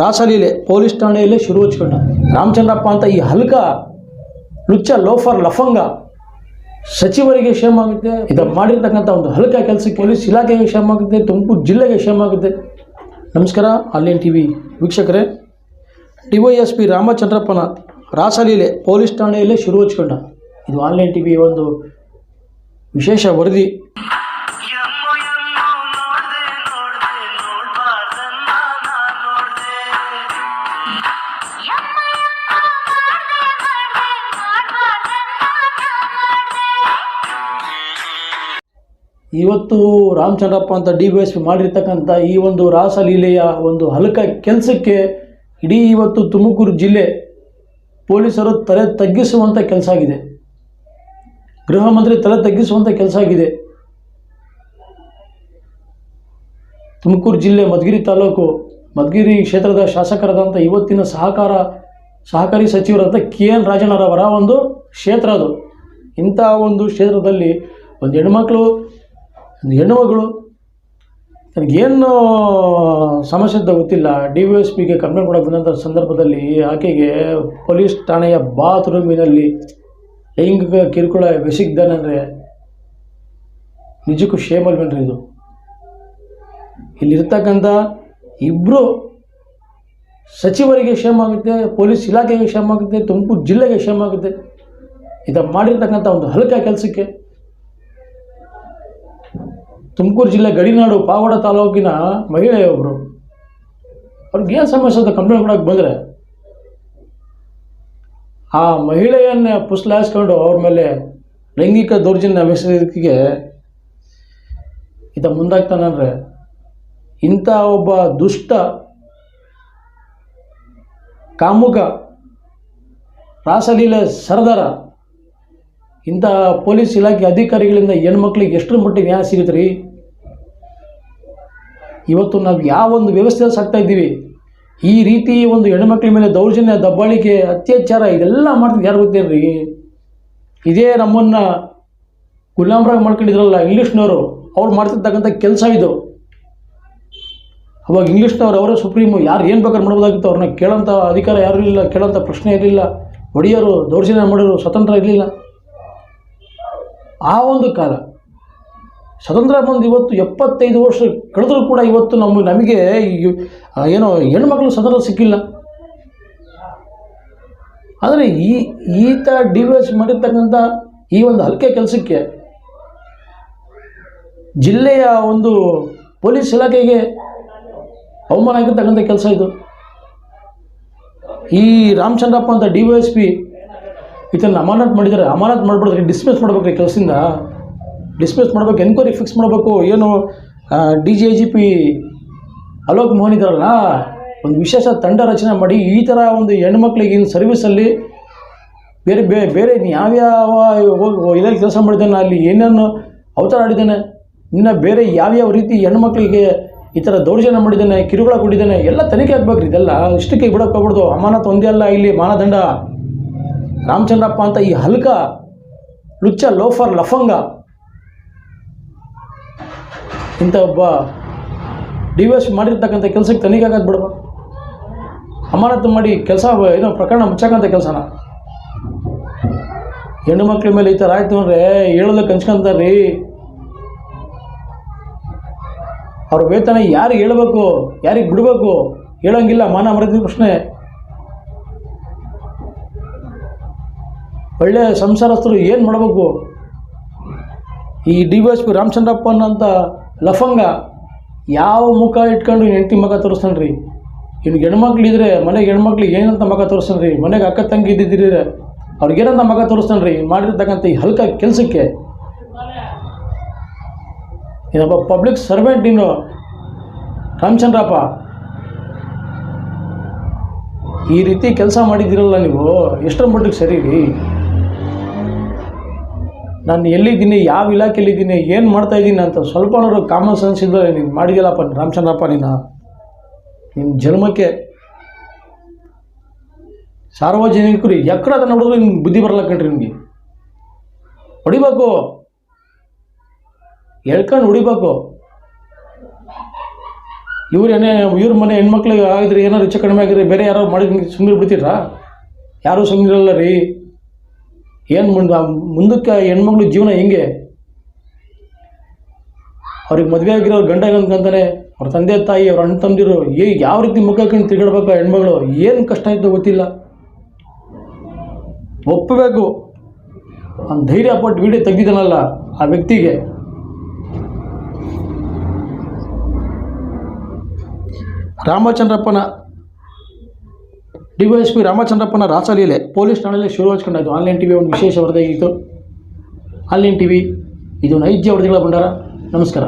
ರಾಸಲೀಲೆ police ಠಾಣೆಯಲ್ಲೇ ಶುರು ಹಚ್ಕೊಂಡ. ರಾಮಚಂದ್ರಪ್ಪ ಅಂತ ಈ ಹಲ್ಕ, ಲುಚ್ಚ, ಲೋಫರ್, ಲಫಂಗ ಸಚಿವರಿಗೆ ಕ್ಷೇಮ ಆಗುತ್ತೆ. ಇದು ಮಾಡಿರ್ತಕ್ಕಂಥ ಒಂದು ಹಲ್ಕ ಕೆಲಸಕ್ಕೆ ಪೊಲೀಸ್ ಇಲಾಖೆಗೆ ಕ್ಷೇಮ ಆಗುತ್ತೆ, ತುಮಕೂರು ಜಿಲ್ಲೆಗೆ ಕ್ಷೇಮ ಆಗುತ್ತೆ. ನಮಸ್ಕಾರ ಆನ್ಲೈನ್ ಟಿ ವಿ ವೀಕ್ಷಕರೇ. ಡಿ ವೈ ಎಸ್ ಪಿ ರಾಮಚಂದ್ರಪ್ಪನ ರಾಸಲೀಲೆ ಪೊಲೀಸ್ ಠಾಣೆಯಲ್ಲೇ ಶುರು ಹಚ್ಕೊಂಡ. ಇದು ಆನ್ಲೈನ್ ಟಿ ವಿ ಒಂದು ವಿಶೇಷ ವರದಿ. ಇವತ್ತು ರಾಮಚಂದ್ರಪ್ಪ ಅಂತ ಡಿ ವೈ ಎಸ್ ಪಿ ಮಾಡಿರ್ತಕ್ಕಂಥ ಈ ಒಂದು ರಾಸಲೀಲೆಯ ಒಂದು ಹಲಕ ಕೆಲಸಕ್ಕೆ ಇಡೀ ಇವತ್ತು ತುಮಕೂರು ಜಿಲ್ಲೆ ಪೊಲೀಸರು ತಲೆ ತಗ್ಗಿಸುವಂಥ ಕೆಲಸ ಆಗಿದೆ. ಗೃಹ ಮಂತ್ರಿ ತಲೆ ತಗ್ಗಿಸುವಂಥ ಕೆಲಸ ಆಗಿದೆ. ತುಮಕೂರು ಜಿಲ್ಲೆ ಮಧುಗಿರಿ ತಾಲೂಕು ಮಧುಗಿರಿ ಕ್ಷೇತ್ರದ ಶಾಸಕರಾದಂಥ ಇವತ್ತಿನ ಸಹಕಾರ, ಸಹಕಾರಿ ಸಚಿವರಾದ ಕೆ ಎನ್ ರಾಜಣ್ಣರವರ ಒಂದು ಕ್ಷೇತ್ರ ಅದು. ಇಂಥ ಒಂದು ಕ್ಷೇತ್ರದಲ್ಲಿ ಒಂದು ಹೆಣ್ಮಕ್ಳು ಒಂದು ಹೆಣ್ಣುಮಗಳು ನನಗೇನು ಸಮಸ್ಯೆ ಅಂತ ಗೊತ್ತಿಲ್ಲ. ಡಿ ವಿ ಎಸ್ ಪಿಗೆ ಕಂಪ್ಲೇಂಟ್ ಕೊಡೋಕೆ ಬಂದಂಥ ಸಂದರ್ಭದಲ್ಲಿ ಆಕೆಗೆ ಪೊಲೀಸ್ ಠಾಣೆಯ ಬಾತ್ರೂಮಿನಲ್ಲಿ ಲೈಂಗಿಕ ಕಿರುಕುಳ ಬೆಸಗಿದ್ದಾನಂದರೆ ನಿಜಕ್ಕೂ ಶೇಮಲ್ವೇನ್ರಿ ಇದು? ಇಲ್ಲಿರ್ತಕ್ಕಂಥ ಇಬ್ಬರು ಸಚಿವರಿಗೆ ಕ್ಷೇಮ ಆಗುತ್ತೆ, ಪೊಲೀಸ್ ಇಲಾಖೆಗೆ ಕ್ಷೇಮ ಆಗುತ್ತೆ, ತುಮಕೂರು ಜಿಲ್ಲೆಗೆ ಕ್ಷೇಮ ಆಗುತ್ತೆ. ಇದು ಮಾಡಿರ್ತಕ್ಕಂಥ ಒಂದು ಹಲಕ ಕೆಲಸಕ್ಕೆ ತುಮಕೂರು ಜಿಲ್ಲೆ ಗಡಿನಾಡು ಪಾವಡ ತಾಲೂಕಿನ ಮಹಿಳೆಯೊಬ್ಬರು ಅವ್ರಿಗೆ ಏನು ಸಮಸ್ಯೆ ಅಂತ ಕಂಪ್ಲೇಂಟ್ ಕೊಡೋಕೆ ಬಂದರೆ, ಆ ಮಹಿಳೆಯನ್ನೇ ಪುಸ್ಲಾಯಿಸ್ಕೊಂಡು ಅವ್ರ ಮೇಲೆ ಲೈಂಗಿಕ ದೌರ್ಜನ್ಯ ಎಸಗೋದಕ್ಕೆ ಈತ ಮುಂದಾಗ್ತಾನಂದರೆ, ಇಂಥ ಒಬ್ಬ ದುಷ್ಟ ಕಾಮುಕ ರಾಸಲೀಲೆ ಸರದಾರ ಇಂಥ ಪೊಲೀಸ್ ಇಲಾಖೆ ಅಧಿಕಾರಿಗಳಿಂದ ಹೆಣ್ಮಕ್ಳಿಗೆ ಎಷ್ಟರ ಮಟ್ಟಿಗೆ ನ್ಯಾಯ ಸಿಗುತ್ತೆ ರೀ ಇವತ್ತು ನಾವು ಯಾವ ಒಂದು ವ್ಯವಸ್ಥೆ ಸಾಕ್ತಾ ಇದ್ದೀವಿ, ಈ ರೀತಿ ಒಂದು ಹೆಣ್ಮಕ್ಳ ಮೇಲೆ ದೌರ್ಜನ್ಯ, ದಬ್ಬಾಳಿಕೆ, ಅತ್ಯಾಚಾರ ಇದೆಲ್ಲ ಮಾಡ್ತಿದ್ದು ಯಾರು ಗೊತ್ತೇನ್ರಿ? ಇದೇ ನಮ್ಮನ್ನು ಗುಲಾಮ್ರಾಗ್ ಮಾಡ್ಕೊಂಡಿದ್ರಲ್ಲ ಇಂಗ್ಲೀಷ್ನವರು, ಅವ್ರು ಮಾಡ್ತಿರ್ತಕ್ಕಂಥ ಕೆಲಸ ಇದು. ಅವಾಗ ಇಂಗ್ಲೀಷ್ನವ್ರು ಅವರೇ ಸುಪ್ರೀಮು, ಯಾರು ಏನು ಬೇಕಾದ್ರೆ ಮಾಡ್ಬೋದಾಗಿತ್ತು ಅವ್ರನ್ನ ಕೇಳೋಂಥ ಅಧಿಕಾರ ಯಾರೂ ಇಲ್ಲ, ಕೇಳೋಂಥ ಪ್ರಶ್ನೆ ಇರಲಿಲ್ಲ. ಒಡೆಯರು ದೌರ್ಜನ್ಯ ಮಾಡೋರು ಸ್ವತಂತ್ರ ಇರಲಿಲ್ಲ. ಆ ಒಂದು ಕಾಲ. ಸ್ವತಂತ್ರ ಬಂದು ಇವತ್ತು ಎಪ್ಪತ್ತೈದು ವರ್ಷ ಕಳೆದರೂ ಕೂಡ ಇವತ್ತು ನಮ್ಮ ನಮಗೆ ಏನೋ ಹೆಣ್ಮಕ್ಳು ಸ್ವತಂತ್ರ ಸಿಕ್ಕಿಲ್ಲ. ಆದರೆ ಈ ಈತ ಡಿ ವಿ ಎಸ್ ಮಾಡಿರ್ತಕ್ಕಂಥ ಈ ಒಂದು ಹಲ್ಕೆ ಕೆಲಸಕ್ಕೆ ಜಿಲ್ಲೆಯ ಒಂದು ಪೊಲೀಸ್ ಇಲಾಖೆಗೆ ಅವಮಾನ ಆಗಿರ್ತಕ್ಕಂಥ ಕೆಲಸ ಇದು. ಈ ರಾಮಚಂದ್ರಪ್ಪ ಅಂತ ಡಿ ವೈ ಎಸ್ ಪಿ ಇದನ್ನು ಅಮಾನತ್ ಮಾಡಿದ್ದಾರೆ. ಅಮಾನತ್ ಮಾಡ್ಬಿಡಿದ್ರೆ ಡಿಸ್ಮಿಸ್ ಮಾಡ್ಬೇಕು ಈ ಕೆಲಸದಿಂದ. ಡಿಸ್ಮಿಸ್ ಮಾಡ್ಬೇಕು ಎನ್ಕ್ವೈರಿ ಫಿಕ್ಸ್ ಮಾಡಬೇಕು. ಏನು D G I G P Alok Mohan ಇದ್ದಾರಲ್ಲ, ಒಂದು ವಿಶೇಷ ತಂಡ ರಚನೆ ಮಾಡಿ ಈ ಥರ ಒಂದು ಹೆಣ್ಮಕ್ಳಿಗೆ ಇನ್ನು ಸರ್ವಿಸಲ್ಲಿ ಬೇರೆ ಬೇರೆ ಬೇರೆ ಯಾವ್ಯಾವ ಇದರಲ್ಲಿ ಕೆಲಸ ಮಾಡಿದ್ದಾನೆ, ಅಲ್ಲಿ ಏನೇನು ಅವತಾರ ಆಡಿದ್ದಾನೆ, ಇನ್ನು ಬೇರೆ ಯಾವ್ಯಾವ ರೀತಿ ಹೆಣ್ಮಕ್ಳಿಗೆ ಈ ಥರ ದೌರ್ಜನ್ಯ ಮಾಡಿದ್ದಾನೆ ಕಿರುಗಳ ಕೊಟ್ಟಿದ್ದಾನೆ, ಎಲ್ಲ ತನಿಖೆ ಆಗ್ಬೇಕ್ರಿ ಇದೆಲ್ಲ. ಇಷ್ಟಕ್ಕೆ ಬಿಡೋಕೆ ಹೋಗ್ಬಿಡ್ದು. ಅಮಾನತ್ ಒಂದೇ ಅಲ್ಲ ಇಲ್ಲಿ ಮಾನದಂಡ. ರಾಮಚಂದ್ರಪ್ಪ ಅಂತ ಈ ಹಲ್ಕ ಲುಚ್ಚ ಲೋಫರ್ ಲಫಂಗ ಇಂಥ ಒಬ್ಬ ಡಿ ಎಸ್ ಮಾಡಿರ್ತಕ್ಕಂಥ ಕೆಲಸಕ್ಕೆ ತನಿಖೆ ಆಗೋದು ಬಿಡಬ. ಅಮಾನತು ಮಾಡಿ ಕೆಲಸ, ಏನೋ ಪ್ರಕರಣ ಮುಚ್ಚಕ್ಕಂಥ ಕೆಲಸನ. ಹೆಣ್ಣು ಮಕ್ಳ ಮೇಲೆ ಈ ಥರ ಆಯ್ತು ಅಂದರೆ ಹೇಳೋದಕ್ಕೆ ಹಂಚ್ಕೊಂತಾರ್ರಿ ಅವ್ರ ವೇತನ ಯಾರಿಗೆ ಹೇಳಬೇಕು, ಯಾರಿಗೆ ಬಿಡಬೇಕು, ಹೇಳೋಂಗಿಲ್ಲ ಮಾನ ಮರದ ಪ್ರಶ್ನೆ. ಒಳ್ಳೆ ಸಂಸಾರಸ್ಥರು ಏನು ಮಾಡಬೇಕು? ಈ D Y S P Ramachandrappa ಅಂತ ಲಫಂಗ ಯಾವ ಮುಖ ಇಟ್ಕೊಂಡು ಹೆಂಡತಿ ಮಗ ತೋರಿಸ್ತಾನೆ ರೀ ಇನ್ನು ಹೆಣ್ಮಕ್ಳಿದ್ರೆ ಮನೆಗೆ ಹೆಣ್ಮಕ್ಳಿಗೆ ಏನಂತ ಮಗ ತೋರಿಸ್ತಾನೆ ರೀ ಮನೆಗೆ ಅಕ್ಕ ತಂಗಿ ಇದ್ದಿದ್ದೀರಿ ಅವ್ರಿಗೇನಂತ ಮಗ ತೋರಿಸ್ತಾನೆ ರೀ ಮಾಡಿರ್ತಕ್ಕಂಥ ಈ ಹಲ್ಕ ಕೆಲಸಕ್ಕೆ. ಇನ್ನೊಬ್ಬ ಪಬ್ಲಿಕ್ ಸರ್ವೆಂಟ್ ನೀನು ರಾಮಚಂದ್ರಪ್ಪ. ಈ ರೀತಿ ಕೆಲಸ ಮಾಡಿದ್ದೀರಲ್ಲ ನೀವು? ಎಷ್ಟರ ಮಟ್ಟಿಗೆ ಸರಿ ರೀ? ನಾನು ಎಲ್ಲಿದ್ದೀನಿ, ಯಾವ ಇಲಾಖೆಯಲ್ಲಿದ್ದೀನಿ, ಏನು ಮಾಡ್ತಾ ಇದ್ದೀನಿ ಅಂತ ಸ್ವಲ್ಪನಾದ್ರು ಕಾಮನ್ ಸೆನ್ಸ್ ಇದ್ದರೆ ನೀನು ಮಾಡಿದ್ಯಲ್ಲಪ್ಪ ರಾಮಚಂದ್ರಪ್ಪ, ನೀನು? ನಿಮ್ಮ ಜನ್ಮಕ್ಕೆ ಸಾರ್ವಜನಿಕರು ಎಕ್ಕಡ ನೋಡಿದ್ರು ನಿಮ್ಗೆ ಬುದ್ಧಿ ಬರಲ್ಲ ಕಣ್ರಿ ನಿಮಗೆ. ಹೊಡಿಬೇಕು. ಹೇಳ್ಕೊಂಡು ಹೊಡಿಬೇಕು. ಇವ್ರು ಏನೇ ಇವ್ರ ಮನೆ ಹೆಣ್ಮಕ್ಳಿಗೆ ಆಗಿದ್ರೆ ಏನಾದ್ರು ಹೆಚ್ಚು ಕಡಿಮೆ ಆಗಿದ್ರೆ ಬೇರೆ ಯಾರೋ ಮಾಡಿ ಸುಮ್ಮನೆ ಬಿಡ್ತೀರಾ ಯಾರೂ ಸುಮ್ಮನಿರಲ್ಲ ರೀ? ಏನು ಮುಂದೆ ಮುಂದಕ್ಕೆ ಹೆಣ್ಮಗಳು ಜೀವನ ಹೆಂಗೆ? ಅವ್ರಿಗೆ ಮದುವೆ ಆಗಿರೋ ಗಂಡ ಅಂತಂದರೆ ಅವ್ರ ತಂದೆ ತಾಯಿ, ಅವ್ರ ಅಣ್ಣ ತಂದಿರು ಏ, ಯಾವ ರೀತಿ ಮುಖ ಹಾಕೊಂಡು ತಿರುಗಾಡ್ಬೇಕು ಹೆಣ್ಮಗಳು? ಏನು ಕಷ್ಟ ಆಯಿತು ಗೊತ್ತಿಲ್ಲ. ಒಪ್ಪಬೇಕು. ಅವ್ನು ಧೈರ್ಯ ಪಟ್ಟು ವಿಡಿಯೋ ತೆಗ್ದಿದ್ದಾನಲ್ಲ ಆ ವ್ಯಕ್ತಿಗೆ. ರಾಮಚಂದ್ರಪ್ಪನ ಡಿ ವೈ ಎಸ್ ಪಿ ರಾಮಚಂದ್ರಪ್ಪನ ರಾಸಲೀಲೆ ಪೊಲೀಸ್ ಠಾಣೆಯಲ್ಲಿ ಶುರು ಹಚ್ಕೊಂಡಾಯಿತು ಆನ್ಲೈನ್ ಟಿ ವಿ ಒಂದು ವಿಶೇಷ ವರದಿಯಾಗಿತ್ತು. ಆನ್ಲೈನ್ ಟಿ ವಿ ಇದು ನೈಜ ವರದಿಗಳ ಭಂಡಾರ. ನಮಸ್ಕಾರ.